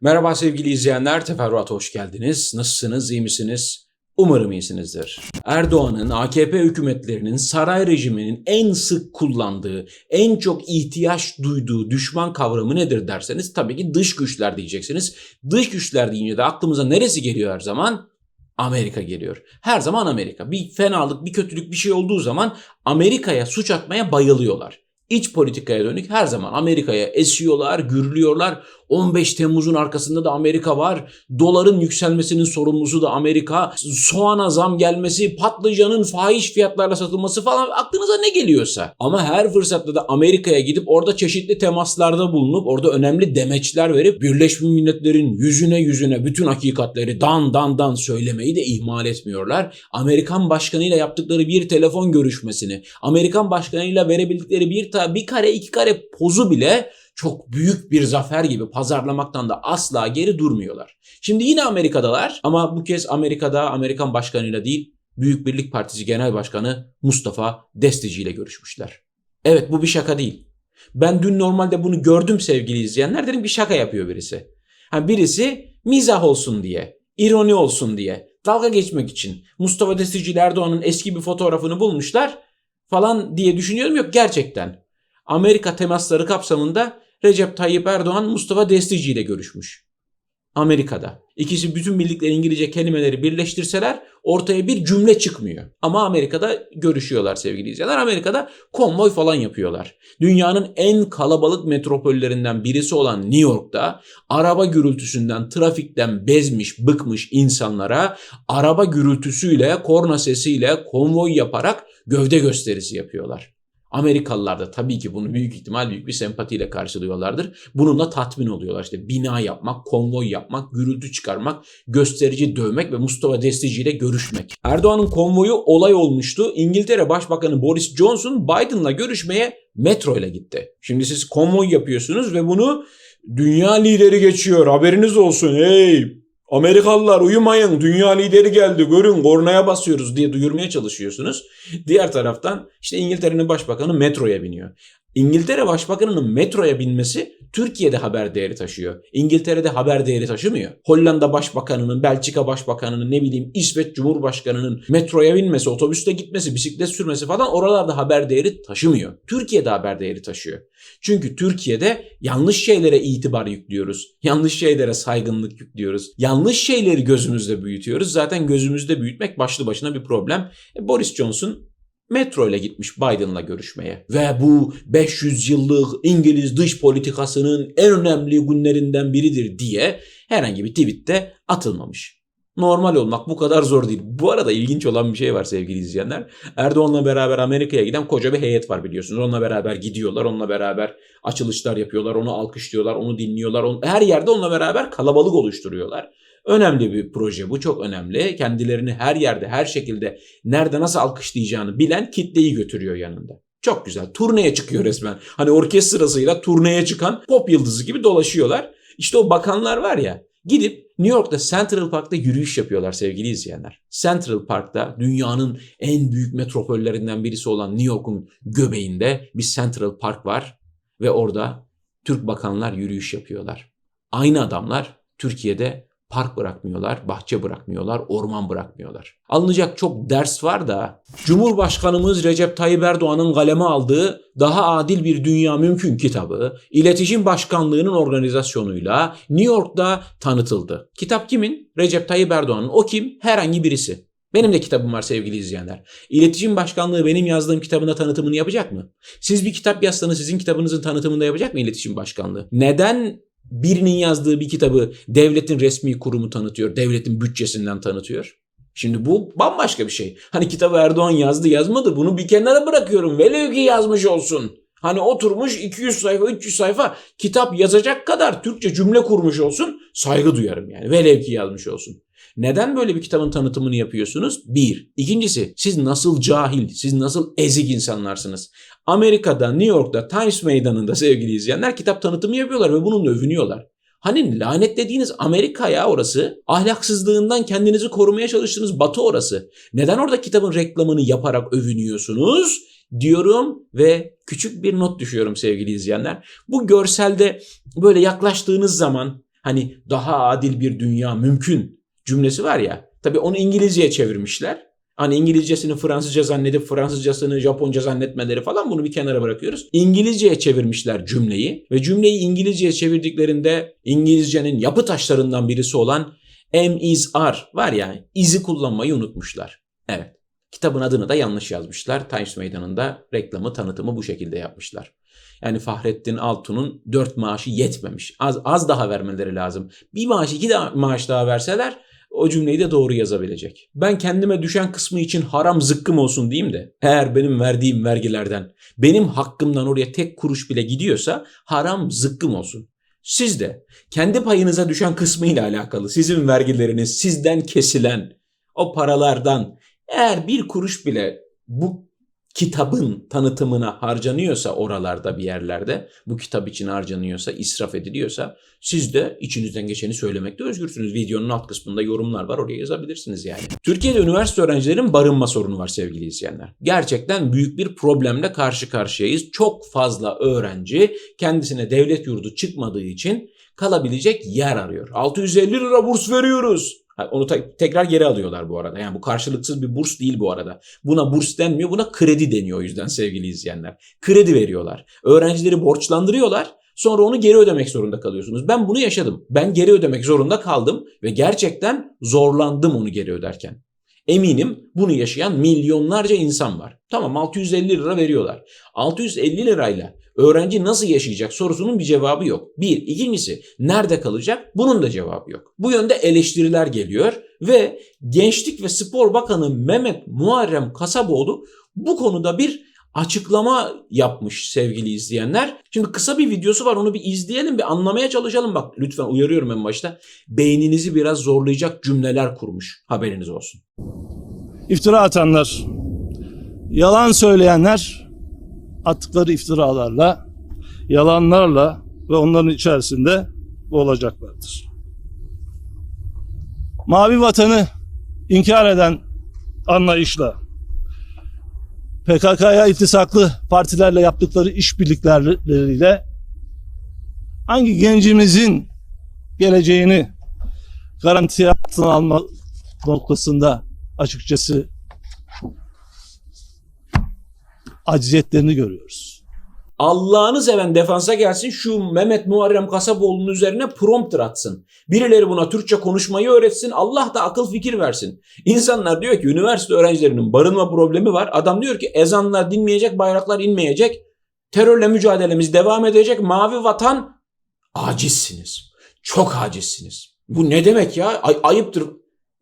Merhaba sevgili izleyenler, teferruata hoş geldiniz. Nasılsınız, iyi misiniz? Umarım iyisinizdir. Erdoğan'ın, AKP hükümetlerinin, saray rejiminin en sık kullandığı, en çok ihtiyaç duyduğu düşman kavramı nedir derseniz tabii ki dış güçler diyeceksiniz. Dış güçler deyince de aklımıza neresi geliyor her zaman? Amerika geliyor. Her zaman Amerika. Bir fenalık, bir kötülük, bir şey olduğu zaman Amerika'ya suç atmaya bayılıyorlar. İç politikaya dönük her zaman Amerika'ya esiyorlar, gürlüyorlar. 15 Temmuz'un arkasında da Amerika var. Doların yükselmesinin sorumlusu da Amerika. Soğana zam gelmesi, patlıcanın fahiş fiyatlarla satılması falan aklınıza ne geliyorsa. Ama her fırsatta da Amerika'ya gidip orada çeşitli temaslarda bulunup orada önemli demeçler verip Birleşmiş Milletler'in yüzüne yüzüne bütün hakikatleri dan dan dan söylemeyi de ihmal etmiyorlar. Amerikan başkanıyla yaptıkları bir telefon görüşmesini, Amerikan başkanıyla verebildikleri bir ta bir kare iki kare pozu bile çok büyük bir zafer gibi pazarlamaktan da asla geri durmuyorlar. Şimdi yine Amerika'dalar ama bu kez Amerika'da Amerikan başkanıyla değil Büyük Birlik Partisi Genel Başkanı Mustafa Destici ile görüşmüşler. Evet bu bir şaka değil. Ben dün normalde bunu gördüm sevgili izleyenler dedim bir şaka yapıyor birisi. Ha birisi mizah olsun diye, ironi olsun diye, dalga geçmek için Mustafa Destici Erdoğan'ın eski bir fotoğrafını bulmuşlar falan diye düşünüyorum yok gerçekten. Amerika temasları kapsamında Recep Tayyip Erdoğan Mustafa Destici ile görüşmüş. Amerika'da. İkisi bütün bildikleri İngilizce kelimeleri birleştirseler ortaya bir cümle çıkmıyor. Ama Amerika'da görüşüyorlar sevgili izleyenler. Amerika'da konvoy falan yapıyorlar. Dünyanın en kalabalık metropollerinden birisi olan New York'ta araba gürültüsünden, trafikten bezmiş, bıkmış insanlara araba gürültüsüyle, korna sesiyle konvoy yaparak gövde gösterisi yapıyorlar. Amerikalılar da tabii ki bunu büyük ihtimal büyük bir sempatiyle karşılıyorlardır. Bununla tatmin oluyorlar. İşte bina yapmak, konvoy yapmak, gürültü çıkarmak, gösterici dövmek ve Mustafa Destici ile görüşmek. Erdoğan'ın konvoyu olay olmuştu. İngiltere Başbakanı Boris Johnson Biden'la görüşmeye metro ile gitti. Şimdi siz konvoy yapıyorsunuz ve bunu dünya lideri geçiyor. Haberiniz olsun. Hey Amerikalılar uyumayın dünya lideri geldi görün kornaya basıyoruz diye duyurmaya çalışıyorsunuz. Diğer taraftan işte İngiltere'nin başbakanı metroya biniyor. İngiltere Başbakanı'nın metroya binmesi Türkiye'de haber değeri taşıyor. İngiltere'de haber değeri taşımıyor. Hollanda Başbakanı'nın, Belçika Başbakanı'nın, ne bileyim İsveç Cumhurbaşkanı'nın metroya binmesi, otobüste gitmesi, bisiklet sürmesi falan oralarda haber değeri taşımıyor. Türkiye'de haber değeri taşıyor. Çünkü Türkiye'de yanlış şeylere itibar yüklüyoruz. Yanlış şeylere saygınlık yüklüyoruz. Yanlış şeyleri gözümüzde büyütüyoruz. Zaten gözümüzde büyütmek başlı başına bir problem. E, Boris Johnson metro ile gitmiş Biden'la görüşmeye. Ve bu 500 yıllık İngiliz dış politikasının en önemli günlerinden biridir diye herhangi bir tweette atılmamış. Normal olmak bu kadar zor değil. Bu arada ilginç olan bir şey var sevgili izleyenler. Erdoğan'la beraber Amerika'ya giden koca bir heyet var biliyorsunuz. Onunla beraber gidiyorlar, onunla beraber açılışlar yapıyorlar, onu alkışlıyorlar, onu dinliyorlar. Her yerde onunla beraber kalabalık oluşturuyorlar. Önemli bir proje bu çok önemli. Kendilerini her yerde her şekilde nerede nasıl alkışlayacağını bilen kitleyi götürüyor yanında. Çok güzel. Turneye çıkıyor resmen. Hani orkestrasıyla turneye çıkan pop yıldızı gibi dolaşıyorlar. İşte o bakanlar var ya gidip New York'ta Central Park'ta yürüyüş yapıyorlar sevgili izleyenler. Central Park'ta dünyanın en büyük metropollerinden birisi olan New York'un göbeğinde bir Central Park var ve orada Türk bakanlar yürüyüş yapıyorlar. Aynı adamlar Türkiye'de park bırakmıyorlar, bahçe bırakmıyorlar, orman bırakmıyorlar. Alınacak çok ders var da Cumhurbaşkanımız Recep Tayyip Erdoğan'ın kaleme aldığı Daha Adil Bir Dünya Mümkün kitabı İletişim Başkanlığı'nın organizasyonuyla New York'ta tanıtıldı. Kitap kimin? Recep Tayyip Erdoğan'ın. O kim? Herhangi birisi. Benim de kitabım var sevgili izleyenler. İletişim Başkanlığı benim yazdığım kitabında tanıtımını yapacak mı? Siz bir kitap yazsanız sizin kitabınızın tanıtımını da yapacak mı İletişim Başkanlığı? Neden birinin yazdığı bir kitabı devletin resmi kurumu tanıtıyor, devletin bütçesinden tanıtıyor. Şimdi bu bambaşka bir şey. Hani kitabı Erdoğan yazdı yazmadı bunu bir kenara bırakıyorum. Velev ki yazmış olsun. Hani oturmuş 200 sayfa 300 sayfa kitap yazacak kadar Türkçe cümle kurmuş olsun saygı duyarım yani. Velev ki yazmış olsun. Neden böyle bir kitabın tanıtımını yapıyorsunuz? Bir. İkincisi siz nasıl cahil, siz nasıl ezik insanlarsınız? Amerika'da, New York'ta, Times Meydanı'nda sevgili izleyenler kitap tanıtımı yapıyorlar ve bununla övünüyorlar. Hani lanetlediğiniz Amerika ya orası. Ahlaksızlığından kendinizi korumaya çalıştığınız batı orası. Neden orada kitabın reklamını yaparak övünüyorsunuz? diyorum ve küçük bir not düşüyorum sevgili izleyenler. Bu görselde böyle yaklaştığınız zaman Hani daha adil bir dünya mümkün cümlesi var ya. Tabii onu İngilizceye çevirmişler. Hani İngilizcesini Fransızca zannedip Fransızcasını Japonca zannetmeleri falan bunu bir kenara bırakıyoruz. İngilizceye çevirmişler cümleyi ve cümleyi İngilizceye çevirdiklerinde İngilizcenin yapı taşlarından birisi olan am is are var ya izi kullanmayı unutmuşlar. Evet. Kitabın adını da yanlış yazmışlar. Times Meydanı'nda reklamı, tanıtımı bu şekilde yapmışlar. Yani Fahrettin Altun'un dört maaşı yetmemiş. Az, az daha vermeleri lazım. Bir maaş, iki daha, maaş daha verseler o cümleyi de doğru yazabilecek. Ben kendime düşen kısmı için haram zıkkım olsun diyeyim de eğer benim verdiğim vergilerden benim hakkımdan oraya tek kuruş bile gidiyorsa haram zıkkım olsun. Siz de kendi payınıza düşen kısmı ile alakalı sizin vergileriniz sizden kesilen o paralardan eğer bir kuruş bile bu kitabın tanıtımına harcanıyorsa oralarda bir yerlerde, bu kitap için harcanıyorsa, israf ediliyorsa siz de içinizden geçeni söylemekte özgürsünüz. Videonun alt kısmında yorumlar var oraya yazabilirsiniz yani. Türkiye'de üniversite öğrencilerin barınma sorunu var sevgili izleyenler. Gerçekten büyük bir problemle karşı karşıyayız. Çok fazla öğrenci kendisine devlet yurdu çıkmadığı için kalabilecek yer arıyor. 650 lira burs veriyoruz. Onu tekrar geri alıyorlar bu arada. Yani bu karşılıksız bir burs değil bu arada. Buna burs denmiyor, buna kredi deniyor o yüzden sevgili izleyenler. Kredi veriyorlar. Öğrencileri borçlandırıyorlar. Sonra onu geri ödemek zorunda kalıyorsunuz. Ben bunu yaşadım. Ben geri ödemek zorunda kaldım ve gerçekten zorlandım onu geri öderken. Eminim bunu yaşayan milyonlarca insan var. Tamam 650 lira veriyorlar. 650 lirayla öğrenci nasıl yaşayacak sorusunun bir cevabı yok. Bir. ikincisi nerede kalacak? Bunun da cevabı yok. Bu yönde eleştiriler geliyor ve Gençlik ve Spor Bakanı Mehmet Muharrem Kasaboğlu bu konuda bir açıklama yapmış sevgili izleyenler. Şimdi kısa bir videosu var onu bir izleyelim bir anlamaya çalışalım. Bak lütfen uyarıyorum en başta. Beyninizi biraz zorlayacak cümleler kurmuş. Haberiniz olsun. İftira atanlar, yalan söyleyenler attıkları iftiralarla, yalanlarla ve onların içerisinde olacaklardır. Mavi vatanı inkar eden anlayışla PKK'ya iltisaklı partilerle yaptıkları işbirlikleriyle hangi gencimizin geleceğini garanti altına alma noktasında açıkçası acziyetlerini görüyoruz. Allah'ını seven defansa gelsin şu Mehmet Muharrem Kasaboğlu'nun üzerine prompter atsın. Birileri buna Türkçe konuşmayı öğretsin. Allah da akıl fikir versin. İnsanlar diyor ki üniversite öğrencilerinin barınma problemi var. Adam diyor ki ezanlar dinmeyecek, bayraklar inmeyecek. Terörle mücadelemiz devam edecek. Mavi vatan acizsiniz. Çok acizsiniz. Bu ne demek ya? Ay, ayıptır.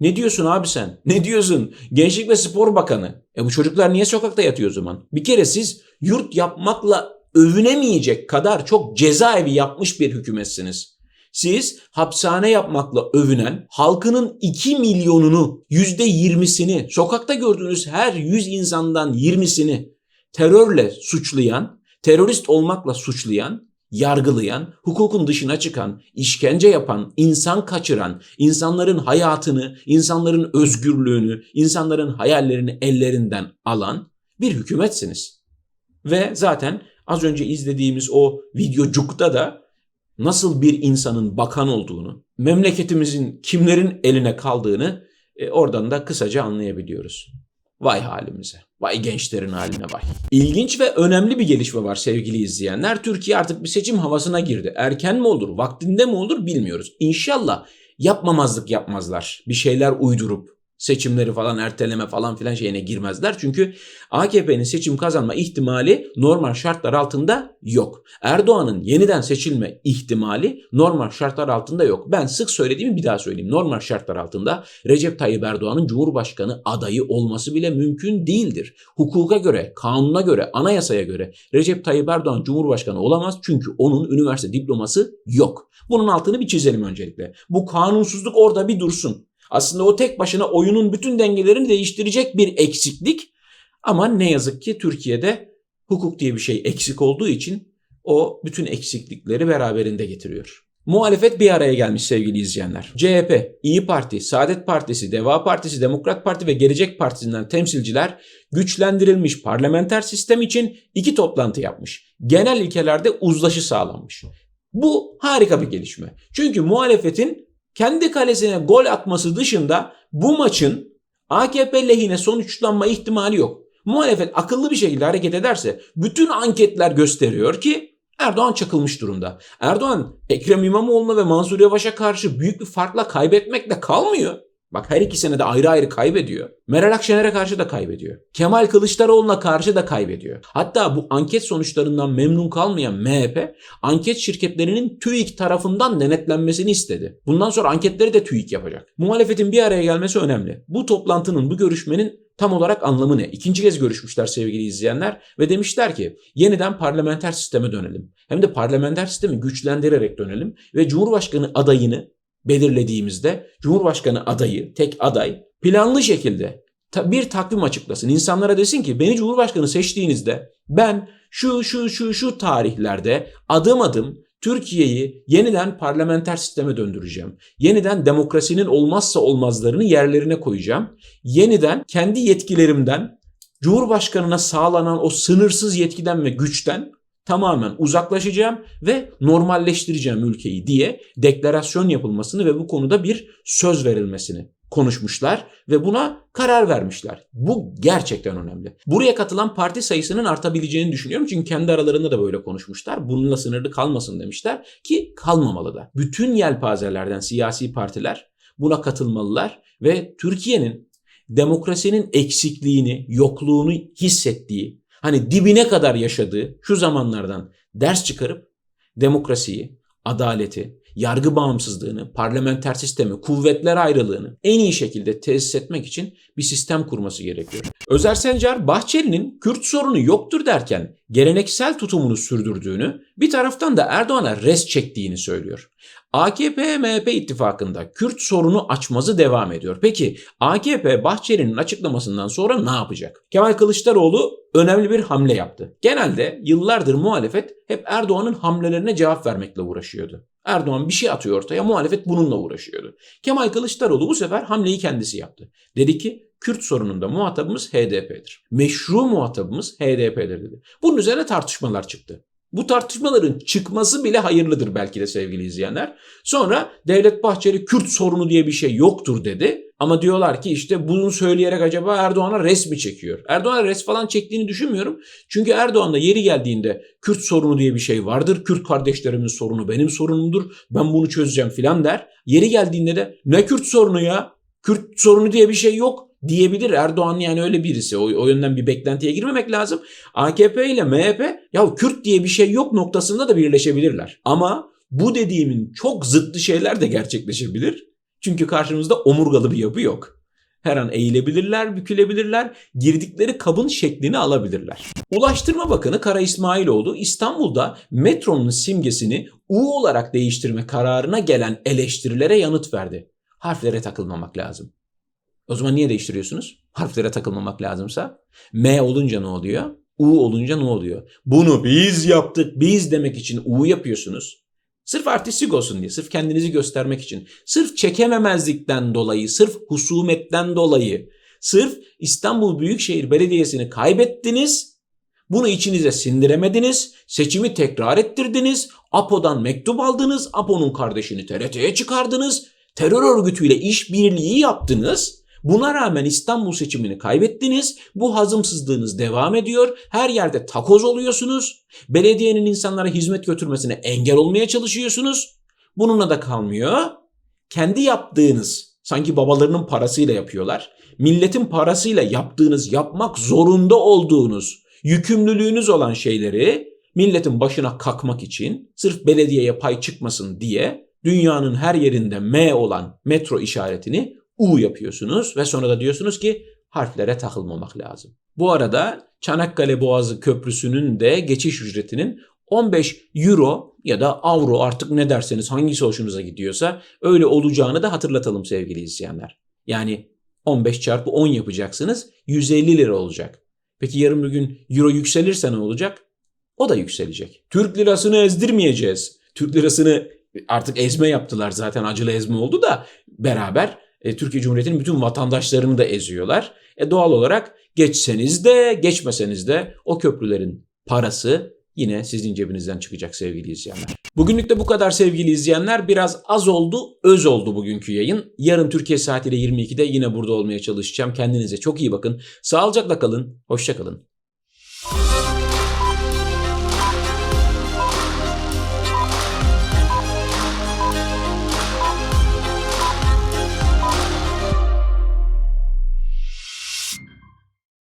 Ne diyorsun abi sen? Ne diyorsun? Gençlik ve Spor Bakanı. E bu çocuklar niye sokakta yatıyor o zaman? Bir kere siz yurt yapmakla övünemeyecek kadar çok cezaevi yapmış bir hükümetsiniz. Siz hapishane yapmakla övünen halkının 2 milyonunu %20'sini sokakta gördüğünüz her 100 insandan 20'sini terörle suçlayan, terörist olmakla suçlayan yargılayan, hukukun dışına çıkan, işkence yapan, insan kaçıran, insanların hayatını, insanların özgürlüğünü, insanların hayallerini ellerinden alan bir hükümetsiniz. Ve zaten az önce izlediğimiz o videocukta da nasıl bir insanın bakan olduğunu, memleketimizin kimlerin eline kaldığını e, oradan da kısaca anlayabiliyoruz. Vay halimize. Vay gençlerin haline vay. İlginç ve önemli bir gelişme var sevgili izleyenler. Türkiye artık bir seçim havasına girdi. Erken mi olur, vaktinde mi olur bilmiyoruz. İnşallah yapmamazlık yapmazlar. Bir şeyler uydurup seçimleri falan erteleme falan filan şeyine girmezler. Çünkü AKP'nin seçim kazanma ihtimali normal şartlar altında yok. Erdoğan'ın yeniden seçilme ihtimali normal şartlar altında yok. Ben sık söylediğimi bir daha söyleyeyim. Normal şartlar altında Recep Tayyip Erdoğan'ın Cumhurbaşkanı adayı olması bile mümkün değildir. Hukuka göre, kanuna göre, anayasaya göre Recep Tayyip Erdoğan Cumhurbaşkanı olamaz çünkü onun üniversite diploması yok. Bunun altını bir çizelim öncelikle. Bu kanunsuzluk orada bir dursun. Aslında o tek başına oyunun bütün dengelerini değiştirecek bir eksiklik. Ama ne yazık ki Türkiye'de hukuk diye bir şey eksik olduğu için o bütün eksiklikleri beraberinde getiriyor. Muhalefet bir araya gelmiş sevgili izleyenler. CHP, İyi Parti, Saadet Partisi, Deva Partisi, Demokrat Parti ve Gelecek Partisi'nden temsilciler güçlendirilmiş parlamenter sistem için iki toplantı yapmış. Genel ilkelerde uzlaşı sağlanmış. Bu harika bir gelişme. Çünkü muhalefetin kendi kalesine gol atması dışında bu maçın AKP lehine sonuçlanma ihtimali yok. Muhalefet akıllı bir şekilde hareket ederse bütün anketler gösteriyor ki Erdoğan çakılmış durumda. Erdoğan Ekrem İmamoğlu'na ve Mansur Yavaş'a karşı büyük bir farkla kaybetmekle kalmıyor. Bak her ikisine de ayrı ayrı kaybediyor. Meral Akşener'e karşı da kaybediyor. Kemal Kılıçdaroğlu'na karşı da kaybediyor. Hatta bu anket sonuçlarından memnun kalmayan MHP anket şirketlerinin TÜİK tarafından denetlenmesini istedi. Bundan sonra anketleri de TÜİK yapacak. Muhalefetin bir araya gelmesi önemli. Bu toplantının, bu görüşmenin tam olarak anlamı ne? İkinci kez görüşmüşler sevgili izleyenler ve demişler ki yeniden parlamenter sisteme dönelim. Hem de parlamenter sistemi güçlendirerek dönelim ve Cumhurbaşkanı adayını belirlediğimizde Cumhurbaşkanı adayı, tek aday planlı şekilde bir takvim açıklasın. İnsanlara desin ki beni Cumhurbaşkanı seçtiğinizde ben şu şu şu şu tarihlerde adım adım Türkiye'yi yeniden parlamenter sisteme döndüreceğim. Yeniden demokrasinin olmazsa olmazlarını yerlerine koyacağım. Yeniden kendi yetkilerimden Cumhurbaşkanına sağlanan o sınırsız yetkiden ve güçten tamamen uzaklaşacağım ve normalleştireceğim ülkeyi diye deklarasyon yapılmasını ve bu konuda bir söz verilmesini konuşmuşlar ve buna karar vermişler. Bu gerçekten önemli. Buraya katılan parti sayısının artabileceğini düşünüyorum. Çünkü kendi aralarında da böyle konuşmuşlar. Bununla sınırlı kalmasın demişler ki kalmamalı da. Bütün yelpazelerden siyasi partiler buna katılmalılar ve Türkiye'nin demokrasinin eksikliğini, yokluğunu hissettiği, hani dibine kadar yaşadığı şu zamanlardan ders çıkarıp demokrasiyi, adaleti, yargı bağımsızlığını, parlamenter sistemi, kuvvetler ayrılığını en iyi şekilde tesis etmek için bir sistem kurması gerekiyor. Özer Sencar, Bahçeli'nin Kürt sorunu yoktur derken geleneksel tutumunu sürdürdüğünü, bir taraftan da Erdoğan'a res çektiğini söylüyor. AKP-MHP ittifakında Kürt sorunu açmazı devam ediyor. Peki AKP Bahçeli'nin açıklamasından sonra ne yapacak? Kemal Kılıçdaroğlu önemli bir hamle yaptı. Genelde yıllardır muhalefet hep Erdoğan'ın hamlelerine cevap vermekle uğraşıyordu. Erdoğan bir şey atıyor ortaya, muhalefet bununla uğraşıyordu. Kemal Kılıçdaroğlu bu sefer hamleyi kendisi yaptı. Dedi ki Kürt sorununda muhatabımız HDP'dir. Meşru muhatabımız HDP'dir dedi. Bunun üzerine tartışmalar çıktı. Bu tartışmaların çıkması bile hayırlıdır belki de sevgili izleyenler. Sonra Devlet Bahçeli Kürt sorunu diye bir şey yoktur dedi. Ama diyorlar ki işte bunu söyleyerek acaba Erdoğan'a res mi çekiyor? Erdoğan'a res falan çektiğini düşünmüyorum. Çünkü Erdoğan da yeri geldiğinde Kürt sorunu diye bir şey vardır. Kürt kardeşlerimin sorunu benim sorunumdur. Ben bunu çözeceğim filan der. Yeri geldiğinde de ne Kürt sorunu ya? Kürt sorunu diye bir şey yok diyebilir. Erdoğan yani öyle birisi. O, o yönden bir beklentiye girmemek lazım. AKP ile MHP ya Kürt diye bir şey yok noktasında da birleşebilirler. Ama bu dediğimin çok zıttı şeyler de gerçekleşebilir. Çünkü karşımızda omurgalı bir yapı yok. Her an eğilebilirler, bükülebilirler, girdikleri kabın şeklini alabilirler. Ulaştırma Bakanı Kara İsmailoğlu İstanbul'da metronun simgesini U olarak değiştirme kararına gelen eleştirilere yanıt verdi. Harflere takılmamak lazım. O zaman niye değiştiriyorsunuz? Harflere takılmamak lazımsa. M olunca ne oluyor? U olunca ne oluyor? Bunu biz yaptık, biz demek için U yapıyorsunuz. Sırf artistik olsun diye, sırf kendinizi göstermek için, sırf çekememezlikten dolayı, sırf husumetten dolayı, sırf İstanbul Büyükşehir Belediyesi'ni kaybettiniz, bunu içinize sindiremediniz, seçimi tekrar ettirdiniz, APO'dan mektup aldınız, APO'nun kardeşini TRT'ye çıkardınız, terör örgütüyle işbirliği yaptınız. Buna rağmen İstanbul seçimini kaybettiniz. Bu hazımsızlığınız devam ediyor. Her yerde takoz oluyorsunuz. Belediyenin insanlara hizmet götürmesine engel olmaya çalışıyorsunuz. Bununla da kalmıyor. Kendi yaptığınız, sanki babalarının parasıyla yapıyorlar. Milletin parasıyla yaptığınız, yapmak zorunda olduğunuz, yükümlülüğünüz olan şeyleri milletin başına kakmak için sırf belediyeye pay çıkmasın diye dünyanın her yerinde M olan metro işaretini U yapıyorsunuz ve sonra da diyorsunuz ki harflere takılmamak lazım. Bu arada Çanakkale Boğazı Köprüsü'nün de geçiş ücretinin 15 euro ya da avro artık ne derseniz hangisi hoşunuza gidiyorsa öyle olacağını da hatırlatalım sevgili izleyenler. Yani 15 çarpı 10 yapacaksınız 150 lira olacak. Peki yarın bir gün euro yükselirse ne olacak? O da yükselecek. Türk lirasını ezdirmeyeceğiz. Türk lirasını artık ezme yaptılar zaten acılı ezme oldu da beraber e, Türkiye Cumhuriyeti'nin bütün vatandaşlarını da eziyorlar. E, doğal olarak geçseniz de geçmeseniz de o köprülerin parası yine sizin cebinizden çıkacak sevgili izleyenler. Bugünlük de bu kadar sevgili izleyenler. Biraz az oldu, öz oldu bugünkü yayın. Yarın Türkiye saatiyle 22'de yine burada olmaya çalışacağım. Kendinize çok iyi bakın. Sağlıcakla kalın, hoşça kalın.